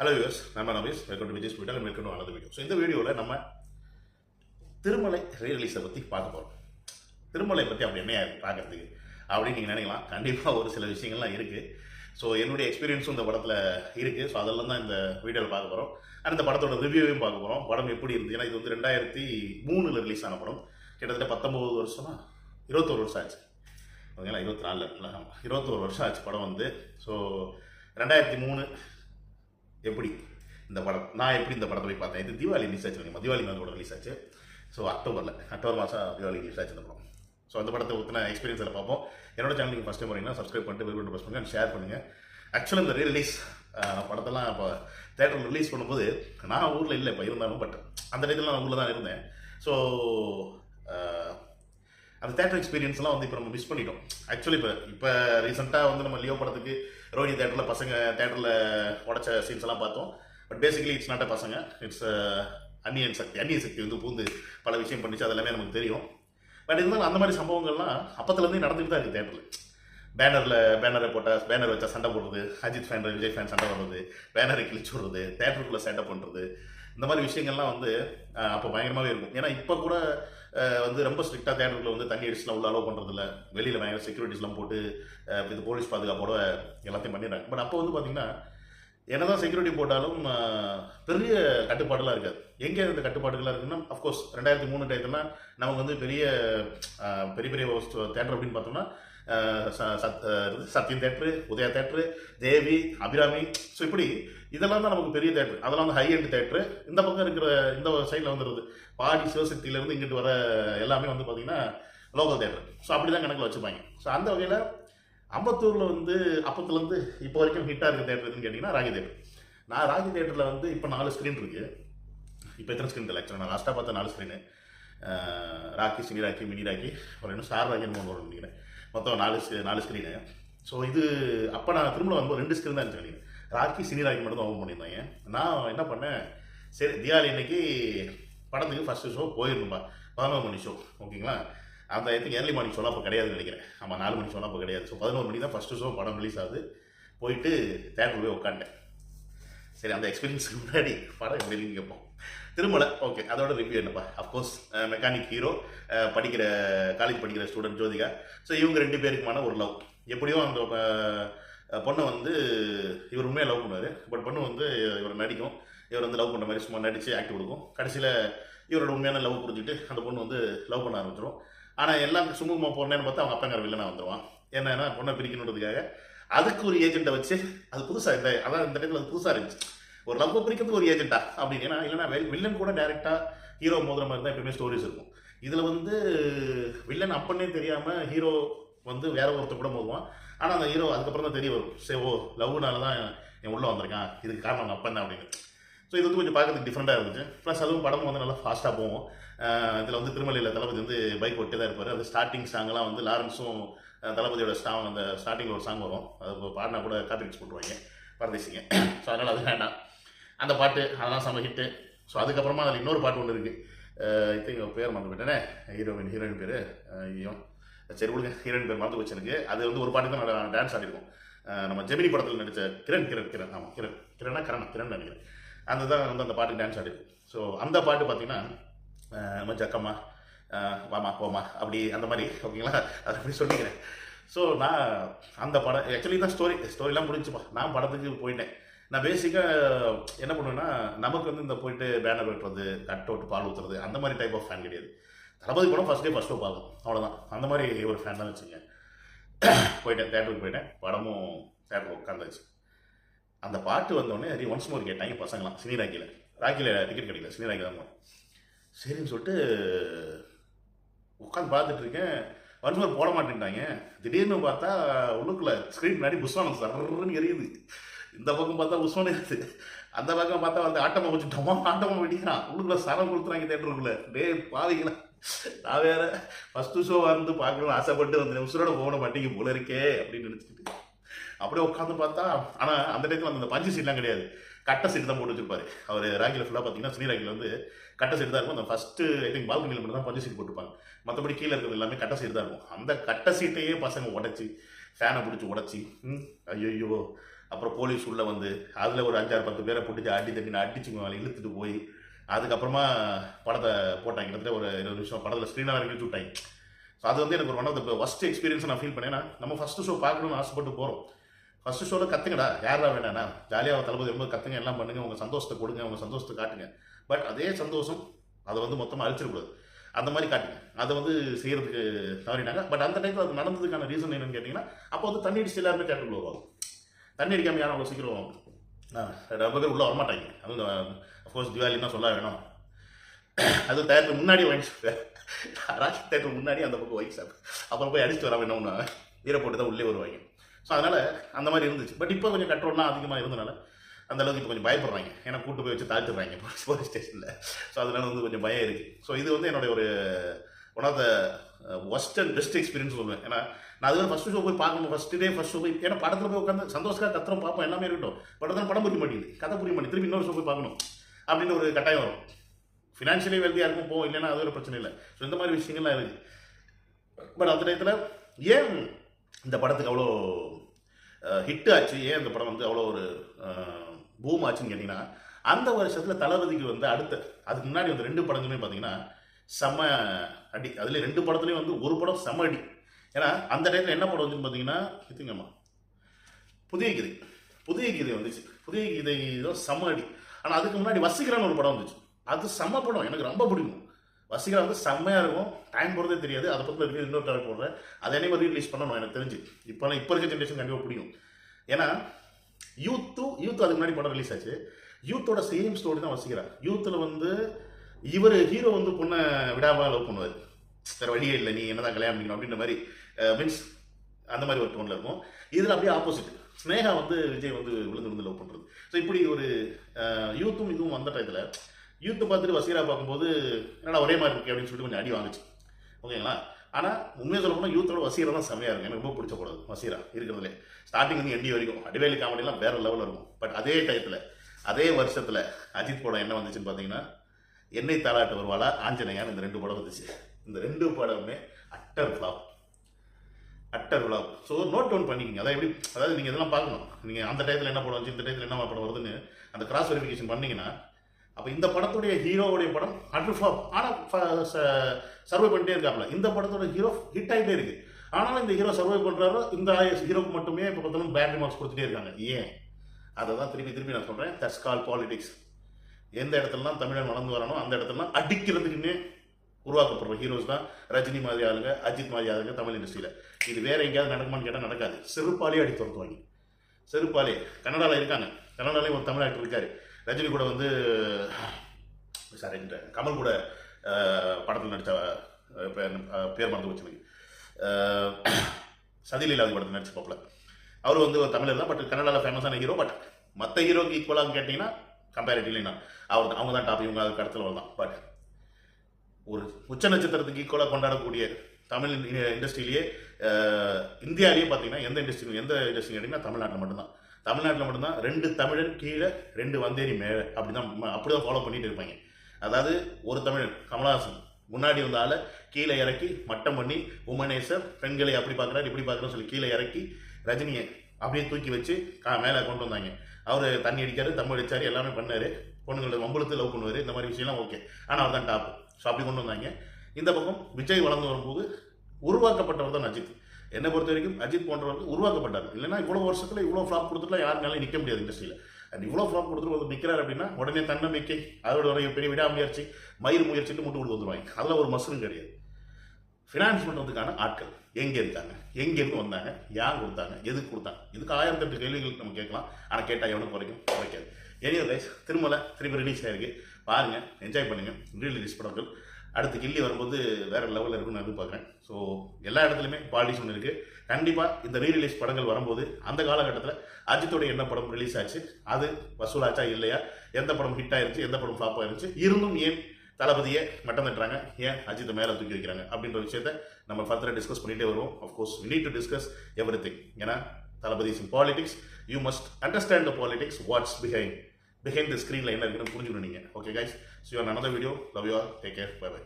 Hello use நம்ம நபீஸ் welcome to Vijay ஸ்பீட்டல் வெல்கம் டு அனது வீடியோ. ஸோ இந்த வீடியோவில் நம்ம திருமலை ரீரிலீஸை பற்றி பார்க்க போகிறோம் திருமலை பற்றி அப்படி என்ன பார்க்கறதுக்கு? அப்படின்னு நீங்கள் நினைக்கலாம். கண்டிப்பாக ஒரு சில விஷயங்கள்லாம் இருக்குது ஸோ என்னுடைய எக்ஸ்பீரியன்ஸும் இந்த படத்தில் இருக்குது ஸோ அதெல்லாம் தான் இந்த வீடியோவில் பார்க்க போகிறோம் அண்ட் இந்த படத்தோட ரிவ்யூவையும் பார்க்க போகிறோம் படம் எப்படி இருந்துச்சு ஏன்னா இது வந்து ரெண்டாயிரத்தி மூணில் ரிலீஸ் ஆன படம். கிட்டத்தட்ட பத்தொம்பது வருஷமா? இருபத்தோரு வருஷம் ஆச்சு. ஓகேங்களா? இருபத்தி நாலில். இருபத்தோரு வருஷம் ஆச்சு படம் வந்து. ஸோ ரெண்டாயிரத்தி மூணு எப்படி இந்த படம் நான் எப்படி இந்த படத்தை போய் பார்த்தேன்? இது தீபாவளி ரிலீஸ் ஆச்சு நினைக்கிறேன். தீபாவளி மேலே கூட ரிலீஸ் ஆச்சு. ஸோ அக்டோபரில் அக்டோபர் மாதம் தீபாவளி ரிலீஸ் ஆச்சு இந்த படம். ஸோ அந்த படத்தை ஊற்றின எக்ஸ்பீரியன்ஸில் பார்ப்போம். என்னோட சேனலுக்கு ஃபஸ்ட் டைம் வரீங்கன்னா சப்ஸ்கிரைப் பண்ணிட்டு பெல் பட்டன் ப்ரெஸ் பண்ணுங்கள் ஷேர் பண்ணுங்கள் ஆக்சுவலாக இந்த ரீ-ரிலீஸ் படத்தெல்லாம் இப்போ தேட்டரில் ரிலீஸ் பண்ணும்போது நான் ஊரில் இல்லை இப்போ இருந்தாலும் பட் அந்த டயத்தில் நான் ஊரில் தான் இருந்தேன். ஸோ அந்த தேட்டர் எக்ஸ்பீரியன்ஸ்லாம் வந்து இப்போ நம்ம மிஸ் பண்ணிட்டோம். ஆக்சுவலி இப்போ இப்போ ரீசெண்டாக வந்து நம்ம லியோ படத்துக்கு ரோஹி தேட்டரில் பசங்க தேட்டரில் உடச்ச சீன்ஸ் எல்லாம் பார்த்தோம். பட் பேசிக்கலி இட்ஸ் நாட் பசங்க. இட்ஸ் uh, அந்நியன் சக்தி அந்நிய சக்தி வந்து பூந்து பல விஷயம் பண்ணிச்சு. அது எல்லாமே நமக்கு தெரியும். பட் இருந்தாலும் அந்த மாதிரி சம்பவங்கள்லாம் அப்பத்துலேருந்தே நடந்துட்டு தான் இருக்குது தேட்டரில் பேனரில் பேனரை போட்டால் பேனர் வச்சா சண்டை போடுறது அஜித் ஃபேன் விஜய் ஃபேன் சண்டை போடுறது பேனரை கிழிச்சு விடுறது தேட்டருக்குள்ளே சண்டை பண்ணுறது இந்த மாதிரி விஷயங்கள்லாம் வந்து அப்போ பயங்கரமாகவே இருக்கும். ஏன்னா இப்போ கூட வந்து ரொம்ப ஸ்ட்ரிக்டாக தேட்டருக்குள்ள வந்து தண்ணி அடிச்சுலாம் உள்ள அலோவ் பண்ணுறதில்ல வெளியில் பயங்கர செக்யூரிட்டிஸ்லாம் போட்டு இது போலீஸ் பாதுகாப்போட எல்லாத்தையும் பண்ணிடுறாங்க. பட் அப்போ வந்து பார்த்தீங்கன்னா என்னதான் செக்யூரிட்டி போட்டாலும் பெரிய கட்டுப்பாடுலாம் இருக்காது. எங்கே இந்த கட்டுப்பாடுகள்லாம் இருக்குன்னா அஃப்கோர்ஸ் ரெண்டாயிரத்தி மூணு டயத்துலாம் நமக்கு வந்து பெரிய பெரிய பெரிய தேட்டர் அப்படின்னு பார்த்தோம்னா ச- சத் Sathyam theatre Udhaya theatre Devi Abirami. So இப்படி இதெல்லாம் தான் நமக்கு பெரிய தேட்ரு. அதெல்லாம் வந்து ஹை எண்ட் தேட்ரு. இந்த பக்கம் இருக்கிற இந்த சைடில் வந்துடுது பாடி சிவசக்தியிலேருந்து இங்கிட்டு வர எல்லாமே வந்து பார்த்தீங்கன்னா லோக்கல் தேட்ரு. ஸோ அப்படி தான் கணக்கில் வச்சுப்பாங்க. ஸோ அந்த வகையில் அம்பத்தூரில் வந்து அப்பத்துலேருந்து இப்போ வரைக்கும் ஹிட்டாக இருக்க தேட்டர் எதுன்னு கேட்டிங்கன்னா ராகி தேட்டர் நான் ராகி தேட்டரில் வந்து இப்போ நாலு ஸ்க்ரீன் இருக்குது இப்போ எத்தனை ஸ்க்ரீன் இல்லை ஆக்சுவலாக நான் லாஸ்ட்டாக பார்த்த நாலு screen Rakki cine Rakki mini Rakki அப்புறம் இன்னும் ஸ்டார் ராக்கின்னு ஒன்று வரும் நினைக்கிறேன். மொத்தம் நாலு நாலு ஸ்க்ரீனு ஸோ இது அப்போ நான் திரும்ப வரும்போது ரெண்டு ஸ்க்ரீன் தான் இருந்துச்சு ராக்கி சினி ராக்கி மட்டும் தான் ஓப்பன் பண்ணியிருந்தாங்க நான் என்ன பண்ணேன்? சரி தீபாவளி இன்னைக்கு படத்துக்கு ஃபஸ்ட்டு ஷோ போயிருந்தோம்பா. பதினோரு மணி ஷோ ஓகேங்களா அந்த இடத்துக்கு ஏர்லி மார்னிங் ஷோலாம் அப்போ கிடையாதுன்னு நினைக்கிறேன். ஆமாம் நாலு மணி ஷோலாம் அப்போ கிடையாது. ஸோ பதினோரு மணி தான் ஃபஸ்ட்டு ஷோ படம் ரிலீஸ் ஆகுது. போயிட்டு தேட்டர் போய் உட்காண்டேன் சரி அந்த எக்ஸ்பீரியன்ஸுக்கு முன்னாடி படம் எப்படி இருக்குன்னு கேட்போம் திருமலை ஓகே அதோட ரிவ்யூ என்னப்பா? அஃப்கோர்ஸ் மெக்கானிக் ஹீரோ படிக்கிற காலேஜ் படிக்கிற ஸ்டூடெண்ட் ஜோதிகா. ஸோ இவங்க ரெண்டு பேருக்குமான ஒரு லவ் எப்படியும் அந்த பொண்ணை வந்து இவர் உண்மையாக லவ் பண்ணுவார். பட் பொண்ணு வந்து இவர் நடிக்கும். இவர் வந்து லவ் பண்ணுற மாதிரி சும்மா நடித்து ஆக்ட் கொடுக்கும். கடைசியில் இவரோட உண்மையான லவ் புரிஞ்சுட்டு அந்த பொண்ணு வந்து லவ் பண்ண ஆரம்பிச்சிடும் ஆனால் எல்லாம் சுமூகமாக போகிறேன்னு பார்த்தா அவங்க அப்பங்கிற வில்லனாக வந்துடுவான் என்னன்னா பொண்ணை பிரிக்கணுன்றதுக்காக அதுக்கு ஒரு ஏஜென்ட்டை வச்சு அது புதுசாக இந்த அதான் இந்த இடத்துல அது புதுசாக இருந்துச்சு. ஒரு லவ் பிடிக்கிறது ஒரு ஏஜென்ட்டா அப்படின்னு. ஏன்னா இல்லைன்னா வில்லன் கூட டேரெக்டாக ஹீரோ மோதுற மாதிரி தான் எப்பயுமே ஸ்டோரிஸ் இருக்கும். இதில் வந்து வில்லன் அப்பன்னே தெரியாமல் ஹீரோ வந்து வேற ஒருத்தர் கூட மோதுவான். ஆனால் அந்த ஹீரோ அதுக்கப்புறம் தான் தெரிய வரும். சரி ஓ லவ்னால தான் என் உள்ளே வந்திருக்கான். இதுக்கு காரணம் அவங்க அப்பன் அப்படின்னு. ஸோ இது வந்து கொஞ்சம் பார்க்கறதுக்கு டிஃப்ரெண்ட்டாக இருந்துச்சு. ப்ளஸ் அதுவும் படம் வந்து நல்லா ஃபாஸ்ட்டாக போகும். இதில் வந்து திருமலையில் தளபதி வந்து பைக் ஓட்டி தான் இருப்பார். அது ஸ்டார்டிங் சாங்லாம் வந்து லாரன்ஸும் தளபதியோட சாங் அந்த ஸ்டார்டிங்கில் ஒரு சாங் வரும். அது இப்போ பாடினா கூட காப்பி போட்டுருவாங்க. பரதேசிங்க. ஸோ அதனால் அது வேண்டாம். அந்த பாட்டு அதெல்லாம் செம்ம ஹிட்டு ஸோ அதுக்கப்புறமா அதில் இன்னொரு பாட்டு ஒன்று இருக்குது இப்போ திங்க் பேர் மறந்து போயிட்டேனே. ஹீரோயின் ஹீரோயின் பேர் ஐயோ. சரி விடுங்க. ஹீரோயின் பேர் மறந்து போச்சு எனக்கு. அது வந்து ஒரு பாட்டு தான் நான் டான்ஸ் ஆடிருக்கோம். நம்ம ஜெமினி படத்தில் நடித்த கிரண் கிரண் கிரண். ஆமாம் கிரண். கிரணா கரணா கிரண் நினைக்கிறேன். அந்த தான் வந்து அந்த பாட்டுக்கு டான்ஸ் ஆடுது. ஸோ அந்த பாட்டு பார்த்தீங்கன்னா அஹ் நம்ம ஜக்கம்மா வாமா போமா அப்படி அந்த மாதிரி ஓகேங்களா? அதை அப்படி சொல்லிக்கிறேன். ஸோ நான் அந்த படம் ஆக்சுவலி தான் ஸ்டோரி ஸ்டோரிலாம் முடிஞ்சுப்பா நான் படத்துக்கு போயிட்டேன். நான் பேசிக்காக என்ன பண்ணுவேன்னா நமக்கு வந்து இந்த போயிட்டு பேனர் வெட்டுறது கட் அவுட் பால் ஊற்றுறது அந்த மாதிரி டைப் ஆஃப் ஃபேன் கிடையாது. தளபதி படம் ஃபஸ்ட் டே ஃபஸ்ட் ஷோ பார்க்கும் அவ்வளோதான் அந்த மாதிரி ஒரு ஃபேன் தான் வச்சுங்க போயிட்டேன் தேட்டருக்கு போயிட்டேன். படமும் தேட்டரில் உட்காந்தாச்சு அந்த பாட்டு வந்தோடனே ரீ ஒன்ஸ் மோர் கேட்டாங்க பசங்களாம். சினி ராக்கியில் ராக்கியில் டிக்கெட் கிடைக்கல சினி ராக்கியில் தான் சரின்னு சொல்லிட்டு உட்காந்து பார்த்துட்டு இருக்கேன். ஒன்ஸ் மோர் போட மாட்டேன்ட்டாங்க. திடீர்னு பார்த்தா உள்ளுக்குள்ள ஸ்க்ரீன் முன்னாடி புஸ்வானம் சர்ன்னு எரியுது. இந்த பக்கம் பார்த்தா உஸ்மான் இருக்குது அந்த பக்கம் பார்த்தா வந்து ஆட்டமாக வச்சுட்டோமா ஆட்டமாக வெடிக்கிறான். உள்ளுக்குள்ள சரம் கொடுத்துறாங்க தேட்டருக்குள்ளே டே பாதிக்கலாம் நான் வேற ஃபஸ்ட்டு ஷோ வந்து பார்க்கணும்னு ஆசைப்பட்டு வந்து உசுரோட போன மாட்டேங்க போல இருக்கே அப்படின்னு நினச்சிக்கிட்டு. அப்படியே உட்காந்து பார்த்தா ஆனால் அந்த டயத்தில் அந்த பஞ்சு சீட்லாம் கிடையாது. கட்டை சீட் தான் போட்டு வச்சிருப்பாரு. அவர் ராகியில் ஃபுல்லாக பார்த்தீங்கன்னா சினி ராகியில் வந்து கட்டை சீட் தான் இருக்கும். அந்த ஃபஸ்ட்டு ஐ திங்க் பால்கனியில் மட்டும் தான் பஞ்சு சீட் போட்டுப்பாங்க மற்றபடி கீழே இருக்கிறது எல்லாமே கட்டை சீட் தான் இருக்கும். அந்த கட்டை சீட்டையே பசங்க உடச்சி ஃபேனை பிடிச்சி உடச்சி ஐயோ அப்புறம் போலீஸ் உள்ளே வந்து அதில் ஒரு அஞ்சாறு பத்து பேரை பிடிச்சி அடி தட்டி அடிச்சு மேலே இழுத்துட்டு போய் அதுக்கப்புறமா படத்தை போட்டாங்க. கிட்டத்தட்ட ஒரு இருபது நிமிஷம் படத்தில் ஸ்க்ரீனாக வரைக்கும் விட்டாங்க. ஸோ அது வந்து எனக்கு ஒரு one of the first experience நான் ஃபீல் பண்ணேன் நம்ம ஃபஸ்ட்டு ஷோ பார்க்கணும்னு ஆசைப்பட்டு போகிறோம் ஃபஸ்ட்டு ஷோவில் கற்றுங்கடா யாரா வேணாண்ணா ஜாலியாக தளபதி ரொம்ப கற்றுங்க எல்லாம் பண்ணுங்க உங்கள் சந்தோஷத்தை கொடுங்க உங்கள் சந்தோஷத்தை காட்டுங்க. பட் அதே சந்தோஷம் அதை வந்து மொத்தமாக அழிச்சிடக்கூடாது அந்த மாதிரி காட்டுங்க. அதை வந்து செய்கிறதுக்கு தவறினாங்க. பட் அந்த டைத்தில் அது நடந்ததுக்கான ரீசன் என்னன்னு கேட்டிங்கன்னா அப்போ வந்து தண்ணி அடிச்சு எல்லாருமே தேட்டருக்குள்ள வருவாங்க. தண்ணி அடிக்காமல் யாரும் அவ்வளோ சீக்கிரம் ஆ, ரொம்ப பேர் உள்ளே வரமாட்டாங்க. அதுவும் அஃப்கோர்ஸ் திவாலின்னா சொல்ல வேணும். அது தேட்டருக்கு முன்னாடி வாங்கி ஷாப் ராக்கி தேட்டருக்கு முன்னாடி அந்த பக்கம் ஒயின் சார் அப்புறம் போய் அடிச்சுட்டு வர வேணும்னு வீரை போட்டு தான் உள்ளே வருவாங்க. ஸோ அதனால் அந்த மாதிரி இருந்துச்சு. பட் இப்போ கொஞ்சம் கண்ட்ரோல்லாம் அதிகமாக இருந்தனால அந்த அளவுக்கு இப்போ கொஞ்சம் பயப்படுறாங்க. ஏன்னா கூட்டு போய் வச்சு தாழ்த்துறாங்க போலீஸ் போலீஸ் ஸ்டேஷனில் ஸோ அதனால வந்து கொஞ்சம் பயம் இருக்குது ஸோ இது வந்து என்னுடைய ஒரு one of the worst and best experience சொல்லுவேன். ஏன்னா நான் அதுவே ஃபஸ்ட்டு ஷோ போய் பார்க்கணும் ஃபஸ்ட்டு டே ஃபஸ்ட் ஷோ போய் ஏன்னா படத்தில் போய் உட்காந்து சந்தோஷமாக கத்திரம் பார்ப்போம் எல்லாமே இருக்கட்டும். படத்தில் படம் புரிய மாட்டேங்குது. கதை புரிய மாட்டேங்குது. திருப்பி இன்னொரு ஷோ போய் பார்க்கணும் அப்படின்னு ஒரு கட்டாயம் வரும். ஃபினான்ஷியலி வெல்தியாக இருக்கும் போகும் இல்லைன்னா அது ஒரு பிரச்சனை இல்லை. ஸோ இந்த மாதிரி விஷயங்கள்லாம் இருக்குது பட் அந்த டயத்தில் ஏன் இந்த படத்துக்கு அவ்வளோ ஹிட் ஆச்சு. ஏன் இந்த படம் வந்து அவ்வளோ ஒரு பூம் ஆச்சுன்னு கேட்டிங்கன்னா அந்த வருஷத்தில் தளபதிக்கு வந்து அடுத்த அதுக்கு முன்னாடி வந்து ரெண்டு படங்களுமே பார்த்தீங்கன்னா செம்ம அடி. அதுல ரெண்டு படத்துலையும் வந்து ஒரு படம் செம்ம அடி. ஏன்னா அந்த டைத்தில் என்ன படம் வந்துன்னு பார்த்தீங்கன்னா இதுங்கம்மா புதிய கீதை. புதிய கீதை வந்துச்சு. புதிய கீதை தான் செம்ம அடி. ஆனால் அதுக்கு முன்னாடி வசிக்கிறான்னு ஒரு படம் வந்துச்சு. அது செம்ம படம். எனக்கு ரொம்ப பிடிக்கும். வசீகரா வந்து செம்மையாக இருக்கும். டைம் போகிறதே தெரியாது. அதை பற்றி ரிவ்யூ இன்னொரு டேரக்ட் போடுறேன். அதை என்ன மாதிரி ரிலீஸ் பண்ணணும் எனக்கு தெரிஞ்சு. இப்போ இப்போ இருக்க ஜென்ரேஷன் கண்டிப்பாக பிடிக்கும் ஏன்னா யூத்து யூத் அதுக்கு முன்னாடி படம் ரிலீஸ் ஆச்சு. யூத்தோட சேம் ஸ்டோரி தான் வசீகரா யூத்தில் வந்து இவர் ஹீரோ வந்து பொண்ணை விடாமல் லவ் பண்ணுவார். வேறு வழியே இல்லை நீ என்னதான் கல்யாணம் பண்ணிக்கணும் அப்படின்ற மாதிரி மீன்ஸ் அந்த மாதிரி ஒரு டோனில் இருக்கும். இதில் அப்படியே ஆப்போசிட் ஸ்னேகா வந்து விஜய் வந்து விழுந்து விழுந்து லவ் பண்ணுறது ஸோ இப்படி ஒரு யூத்தும் இதுவும் வந்த டயத்தில் யூத்து பார்த்துட்டு வசீரா பார்க்கும்போது என்னடா ஒரே மாதிரி இருக்கு அப்படின்னு சொல்லிட்டு கொஞ்சம் அடி வாங்குச்சு. ஓகேங்களா? ஆனால் உண்மையை சொல்ல போனால் யூத்தோட வசீரா தான் செம்மையாக இருக்கும். எனக்கு ரொம்ப பிடிச்ச கூடாது வசீரா இருக்கிறதுலே. ஸ்டார்டிங் வந்து எண்டி வரைக்கும். அடிவேலி காமெடிலாம் வேற லெவலில் இருக்கும். பட் அதே டயத்தில் அதே வருஷத்தில் அஜித் படம் என்ன வந்துச்சுன்னு பார்த்தீங்கன்னா என்னை தாளாட்டு வருவாளா? ஆஞ்சநேயான் இந்த ரெண்டு படம் வந்துச்சு. இந்த ரெண்டு படமுமே utter flop utter flop so note down பண்ணிக்கிங்க. அதாவது எப்படி அதாவது நீங்கள் இதெல்லாம் பார்க்கணும். நீங்கள் அந்த டயத்தில் என்ன படம் வந்துச்சு இந்த டயத்தில் என்ன படம் வருதுன்னு அந்த கிராஸ் வெரிஃபிகேஷன் பண்ணிங்கன்னா அப்போ இந்த படத்துடைய ஹீரோவுடைய படம் அட்டர் ஃப்ளாப் ஆனால் சர்வை பண்ணிட்டே இருக்காப்ல. இந்த படத்தோட ஹீரோ ஹிட் ஆகிட்டே இருக்கு. ஆனாலும் இந்த ஹீரோ சர்வை பண்ணுறாரோ இந்த ஹீரோக்கு மட்டுமே இப்போ பார்த்தாலும் பேட்டரி மார்க்ஸ் கொடுத்துட்டே இருக்காங்க. ஏன்? அதை தான் திரும்பி திரும்பி நான் சொல்கிறேன் தட்ஸ் கால் பாலிடிக்ஸ் எந்த இடத்துலலாம் தமிழன் வளர்ந்து வரணும் அந்த இடத்துலலாம் அடிக்கிறதுக்குன்னே உருவாக்கப்படுற ஹீரோஸ் தான் ரஜினி மாதிரி ஆளுங்க அஜித் மாதிரி ஆளுங்க தமிழ் இண்டஸ்ட்ரியில் இது வேற எங்கேயாவது நடக்குமான்னு கேட்டால் நடக்காது. செருப்பாலே அடி துரத்துவாங்க. செருப்பாலே. கன்னடாவில் இருக்காங்க. கன்னடாலையும் ஒரு தமிழ் ஆக்டர் இருக்கார். ரஜினி கூட வந்து சாரி கமல் கூட படத்தில் நடித்த பேர் மறந்து வச்சு எனக்கு. சதிலீலாதி படத்தில் நடிச்ச அவர் வந்து ஒரு தமிழர் தான் பட் கன்னடாவில் ஃபேமஸான ஹீரோ பட் மற்ற ஹீரோக்கு ஈக்குவலாக கேட்டிங்கன்னா கம்பேரிட்டிவ்லினா அவர் அவங்க தான் டாப் இவங்க அதுக்கு இடத்துல வரலாம் பட் ஒரு உச்ச நட்சத்திரத்துக்கு ஈக்குவலாக கொண்டாடக்கூடிய தமிழ் இண்டஸ்ட்ரியிலேயே இந்தியாவிலேயே பார்த்தீங்கன்னா எந்த இண்டஸ்ட்ரி எந்த இண்டஸ்ட்ரி கேட்டிங்கன்னா தமிழ்நாட்டில் மட்டும்தான். தமிழ்நாட்டில் மட்டும்தான் ரெண்டு தமிழன் கீழே ரெண்டு வந்தேரி மேலே. அப்படி தான் அப்படி தான் ஃபாலோ பண்ணிட்டு இருப்பாங்க. அதாவது ஒரு தமிழன் கமலஹாசன் முன்னாடி வந்த ஆளை கீழே இறக்கி மட்டம் பண்ணி உமனேசர் பெண்களை அப்படி பார்க்குறாரு இப்படி பார்க்குறோன்னு சொல்லி கீழே இறக்கி ரஜினியை அப்படியே தூக்கி வச்சு கா மேலே கொண்டு வந்தாங்க. அவர் தண்ணி அடிக்காரு தமிழ் அடிச்சார் எல்லாமே பண்ணார். பொண்ணுங்களை மம்பளத்து லவ் பண்ணுவார் இந்த மாதிரி விஷயம்லாம் ஓகே. ஆனால் அவர் தான் டாப் ஸோ அப்படி கொண்டு வந்தாங்க. இந்த பக்கம் விஜய் வளர்ந்து வரும்போது உருவாக்கப்பட்டவர் தான் அஜித். என்னை பொறுத்த வரைக்கும் அஜித் போன்றவர்கள் உருவாக்கப்பட்டார் இல்லைன்னா இவ்வளோ வருஷத்தில் இவ்வளோ ஃப்ளாப் கொடுத்துட்டுலாம் யாருனாலும் நிற்க முடியாது இண்டஸ்ட்ரியில் அண்ட் இவ்வளோ ஃப்ளாப் கொடுத்துட்டு வந்து நிற்கிறார் அப்படின்னா உடனே தன்னம்பிக்கை அதோட ஒரு பெரிய விடாமுயற்சி மயிர் முயற்சிட்டு முட்டு கொடுத்து வந்துருவாங்க. அதில் ஒரு மசலும் கிடையாது. ஃபினான்ஸ் பண்ணுறதுக்கான ஆட்கள் எங்கே இருக்காங்க? எங்கேருந்து வந்தாங்க? யார் கொடுத்தாங்க? எதுக்கு கொடுத்தாங்க? இதுக்கு ஆயிரத்தி எட்டு கேள்விகள் நம்ம கேட்கலாம். ஆனால் கேட்டால் எவனுக்கு குறைக்கும்? குறைக்காது. எனியோ கைஸ் திருமலை திரும்ப ரிலீஸ் ஆயிருக்கு. பாருங்கள் என்ஜாய் பண்ணுங்கள் ரீ ரிலீஸ் படங்கள். அடுத்து கில்லி வரும்போது வேறு லெவலில் இருக்குன்னு நான் எதிர்பார்க்குறேன். ஸோ எல்லா இடத்துலையுமே பாலிடிக்ஸ் ஒன்று இருக்குது கண்டிப்பாக இந்த ரீ ரிலீஸ் படங்கள் வரும்போது அந்த காலகட்டத்தில் அஜித்தோடைய என்ன படம் ரிலீஸ் ஆச்சு அது வசூலாச்சா இல்லையா எந்த படம் ஹிட் ஆயிருச்சு எந்த படம் ஃப்ளாப் ஆயிருச்சு இருந்தும் ஏன் தளபதியை மட்டம் தட்டுறாங்க ஏன் அஜித்தை மேலே தூக்கி வைக்கிறாங்க அப்படின்ற விஷயத்த நம்ம ஃபர்தராக டிஸ்கஸ் பண்ணிகிட்டே வருவோம். Of course we need to discuss everything ஏன்னா Thalapathy in politics you must understand the politics what's behind behind the ஸ்க்ரீனில் என்ன இருக்குன்னு புரிஞ்சுக்கணும் நீங்கள் okay guys so you another video love you all take care bye bye